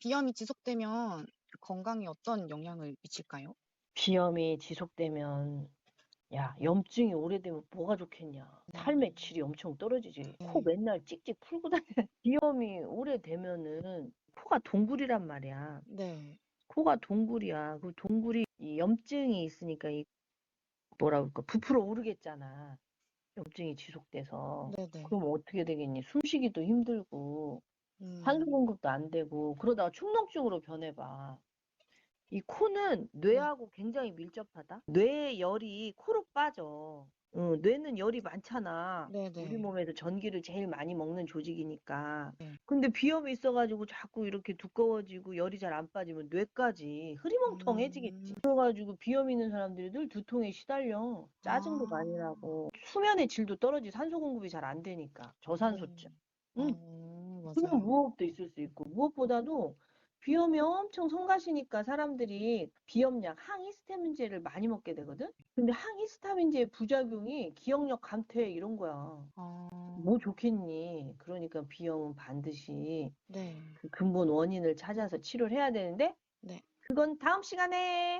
비염이 지속되면 건강에 어떤 영향을 미칠까요? 비염이 지속되면 야, 염증이 오래되면 뭐가 좋겠냐. 삶의 질이 엄청 떨어지지. 코 음. 맨날 찍찍 풀고 다녀. 비염이 오래되면은 코가 동굴이란 말이야. 네. 코가 동굴이야. 그 동굴이 이 염증이 있으니까 이 뭐라 그럴까 부풀어 오르겠잖아. 염증이 지속돼서. 네네. 그럼 어떻게 되겠니? 숨쉬기도 힘들고 산소 음. 공급도 안 되고 그러다가 축농증으로 변해봐. 이 코는 뇌하고 굉장히 밀접하다. 뇌의 열이 코로 빠져. 응, 뇌는 열이 많잖아. 우리 네네. 몸에서 전기를 제일 많이 먹는 조직이니까. 네. 근데 비염이 있어가지고 자꾸 이렇게 두꺼워지고 열이 잘 안 빠지면 뇌까지 흐리멍텅해지겠지. 음. 그래가지고 비염 있는 사람들이 늘 두통에 시달려. 짜증도 많이 아. 나고. 수면의 질도 떨어지. 산소 공급이 잘 안 되니까. 저산소증. 네. 응. 어, 맞아요. 무호흡도 있을 수 있고 무엇보다도 비염이 엄청 성가시니까 사람들이 비염약 항히스타민제를 많이 먹게 되거든. 근데 항히스타민제의 부작용이 기억력 감퇴 이런 거야. 아. 뭐 좋겠니? 그러니까 비염은 반드시 네. 그 근본 원인을 찾아서 치료를 해야 되는데 네. 그건 다음 시간에